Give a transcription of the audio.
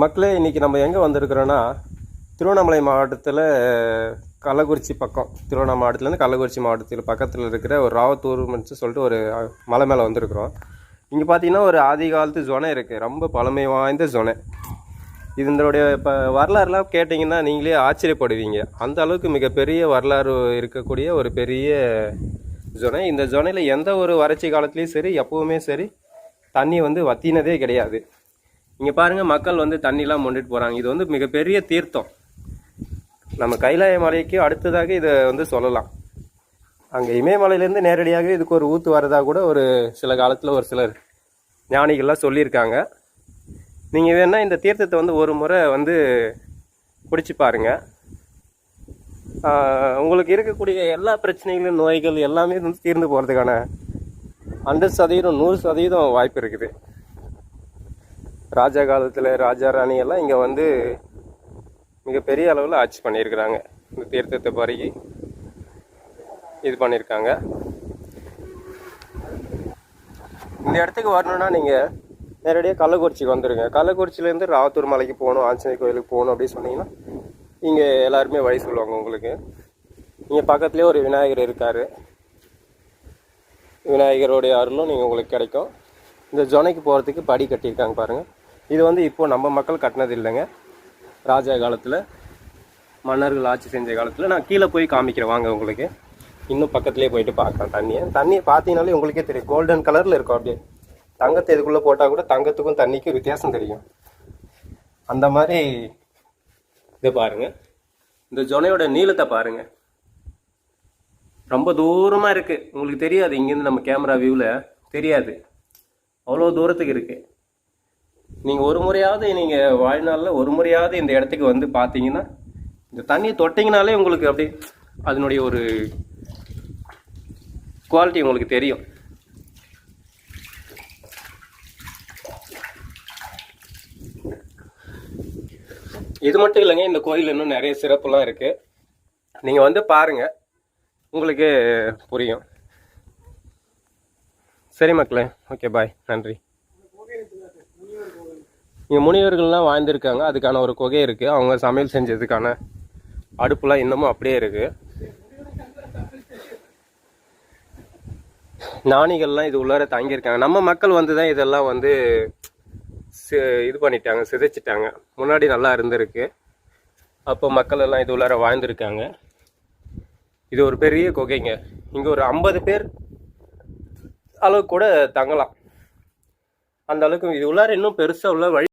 மக்களே இன்றைக்கி நம்ம எங்கே வந்திருக்கிறோன்னா திருவண்ணாமலை மாவட்டத்தில் கள்ளக்குறிச்சி பக்கம். திருவண்ணாமலை மாவட்டத்துலேருந்து கள்ளக்குறிச்சி மாவட்டத்தில் பக்கத்தில் இருக்கிற ஒரு ராவத்தூர்னு சொல்லிட்டு ஒரு மலை மேலே வந்திருக்கிறோம். இங்கே பார்த்தீங்கன்னா ஒரு ஆதி காலத்து ஜொனை இருக்குது ரொம்ப பழமை வாய்ந்த ஜொனை இதனுடைய இப்போ வரலாறுலாம் கேட்டிங்கன்னா நீங்களே ஆச்சரியப்படுவீங்க. அந்த அளவுக்கு மிகப்பெரிய வரலாறு இருக்கக்கூடிய ஒரு பெரிய ஜொனை இந்த ஜொனையில் எந்த ஒரு வறட்சி காலத்துலேயும் சரி எப்போவுமே சரி தண்ணி வந்து வத்தினதே கிடையாது. இங்கே பாருங்கள் மக்கள் வந்து தண்ணிலாம் மொண்டுட்டு போகிறாங்க இது வந்து மிகப்பெரிய தீர்த்தம். நம்ம கைலாய மலைக்கு அடுத்ததாக இதை வந்து சொல்லலாம். அங்கே இமயமலையிலேருந்து நேரடியாக இதுக்கு ஒரு ஊத்து வரதாக கூட ஒரு சில காலத்தில் ஒரு சிலர் ஞானிகள்லாம் சொல்லியிருக்காங்க. நீங்கள் வேணால் இந்த தீர்த்தத்தை வந்து ஒரு முறை வந்து குடிச்சு பாருங்க. உங்களுக்கு இருக்கக்கூடிய எல்லா பிரச்சனைகளும் நோய்கள் எல்லாமே வந்து தீர்ந்து போகிறதுக்கான ஹண்ட்ரட் சதவீதம் நூறு சதவீதம் வாய்ப்பு இருக்குது. ராஜா காலத்தில் ராஜா ராணி எல்லாம் இங்கே வந்து மிகப்பெரிய அளவில் ஆட்சி பண்ணியிருக்கிறாங்க. இந்த தீர்த்தத்தை பருகி இது பண்ணியிருக்காங்க. இந்த இடத்துக்கு வரணுன்னா நீங்கள் நேரடியாக கள்ளக்குறிச்சிக்கு வந்துடுங்க கள்ளக்குறிச்சியிலேருந்து ராவத்தூர் மலைக்கு போகணும் ஆஞ்சநேய கோயிலுக்கு போகணும் அப்படின்னு சொன்னீங்கன்னா இங்கே எல்லாருமே வழி சொல்லுவாங்க உங்களுக்கு. இங்கே பக்கத்துலேயே ஒரு விநாயகர் இருக்கார். விநாயகருடைய அருளும் நீங்கள் உங்களுக்கு கிடைக்கும். இந்த ஜொனைக்கு போகிறதுக்கு படி கட்டியிருக்காங்க பாருங்கள் இது வந்து இப்போ நம்ம மக்கள் கட்டினது இல்லைங்க. ராஜா காலத்தில் மன்னர்கள் ஆட்சி செஞ்ச காலத்தில் நான் கீழே போய் காமிக்கிறேன். வாங்க உங்களுக்கு. இன்னும் பக்கத்துலேயே போயிட்டு பார்க்கலாம் தண்ணியை. தண்ணியை பார்த்தீங்கனாலே உங்களுக்கே தெரியும். கோல்டன் கலரில் இருக்கும் அப்படியே. தங்கத்தை இதுக்குள்ளே போட்டால் கூட தங்கத்துக்கும் தண்ணிக்கும் வித்தியாசம் தெரியும். அந்த மாதிரி இதை பாருங்க. இந்த ஜொனையோட நீளத்தை பாருங்கள் ரொம்ப தூரமாக இருக்குது உங்களுக்கு தெரியாது. இங்கேருந்து நம்ம கேமரா வியூவில் தெரியாது. அவ்வளோ தூரத்துக்கு இருக்குது நீங்கள் ஒரு முறையாவது நீங்கள் வாழ்நாளில் ஒரு முறையாவது இந்த இடத்துக்கு வந்து பார்த்தீங்கன்னா இந்த தண்ணியை தொட்டிங்கனாலே உங்களுக்கு அப்படி அதனுடைய ஒரு குவாலிட்டி உங்களுக்கு தெரியும். இது மட்டும் இல்லைங்க இந்த கோயில் இன்னும் நிறைய சிறப்புலாம் இருக்குது நீங்கள் வந்து பாருங்கள் உங்களுக்கு புரியும். சரி மக்களே ஓகே பாய் நன்றி. இங்கே முனிவர்கள்லாம் வாழ்ந்திருக்காங்க. அதுக்கான ஒரு குகை இருக்குது அவங்க சமையல் செஞ்சதுக்கான அடுப்புலாம் இன்னமும் அப்படியே இருக்குது ஞானிகள்லாம் இது உள்ளார தங்கியிருக்காங்க. நம்ம மக்கள் வந்து தான் இதெல்லாம் வந்து சி- இது பண்ணிட்டாங்க சிதைச்சிட்டாங்க. முன்னாடி நல்லா இருந்திருக்கு. அப்போ மக்கள் எல்லாம் இது உள்ளார வாழ்ந்திருக்காங்க. இது ஒரு பெரிய குகைங்க. இங்கே ஒரு ஐம்பது பேர் அளவுக்கு கூட தங்கலாம். அந்த அளவுக்கு இது உள்ளார இன்னும் பெருசாக உள்ள வழி